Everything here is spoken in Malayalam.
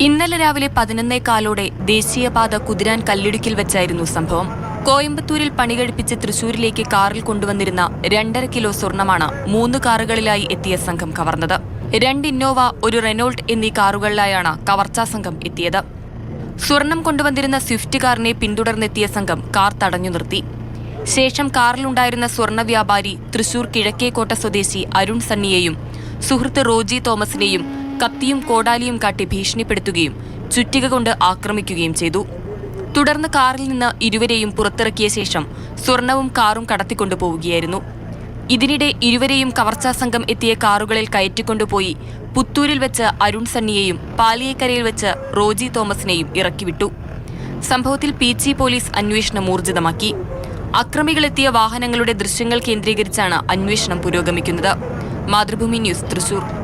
ഇന്നലെ രാവിലെ പതിനൊന്നേക്കാലോടെ ദേശീയപാത കുതിരാൻ കല്ലിടുക്കിൽ വെച്ചായിരുന്നു സംഭവം. കോയമ്പത്തൂരിൽ പണി കഴിപ്പിച്ച് തൃശൂരിലേക്ക് കാറിൽ കൊണ്ടുവന്നിരുന്ന രണ്ടര കിലോ സ്വർണമാണ് മൂന്ന് കാറുകളിലായി എത്തിയ സംഘം കവർന്നത്. രണ്ട് ഇന്നോവ ഒരു റെനോൾട്ട് എന്നീ കാറുകളിലായാണ് കവർച്ചാ സംഘം എത്തിയത്. സ്വർണം കൊണ്ടുവന്നിരുന്ന സ്വിഫ്റ്റ് കാറിനെ പിന്തുടർന്നെത്തിയ സംഘം കാർ തടഞ്ഞു നിർത്തി. ശേഷം കാറിലുണ്ടായിരുന്ന സ്വർണ വ്യാപാരി തൃശൂർ കിഴക്കേക്കോട്ട സ്വദേശി അരുൺ സണ്ണിയെയും സുഹൃത്ത് റോജി തോമസിനെയും കത്തിയും കോടാലിയും കാട്ടി ഭീഷണിപ്പെടുത്തുകയും ചുറ്റിക കൊണ്ട് ആക്രമിക്കുകയും ചെയ്തു. തുടർന്ന് കാറിൽ നിന്ന് ഇരുവരെയും പുറത്തിറക്കിയ ശേഷം സ്വർണവും കാറും കടത്തിക്കൊണ്ടുപോവുകയായിരുന്നു ഇതിനിടെ ഇരുവരെയും കവർച്ചാ സംഘം എത്തിയ കാറുകളിൽ കയറ്റിക്കൊണ്ടുപോയി പുത്തൂരിൽ വെച്ച് അരുൺ സണ്ണിയെയും പാലിയേക്കരയിൽ വെച്ച് റോജി തോമസിനെയും ഇറക്കിവിട്ടു. സംഭവത്തിൽ പി ജി പോലീസ് അന്വേഷണം ഊർജിതമാക്കി. അക്രമികളെത്തിയ വാഹനങ്ങളുടെ ദൃശ്യങ്ങൾ കേന്ദ്രീകരിച്ചാണ് അന്വേഷണം പുരോഗമിക്കുന്നത്. മാതൃഭൂമി ന്യൂസ് തൃശൂർ.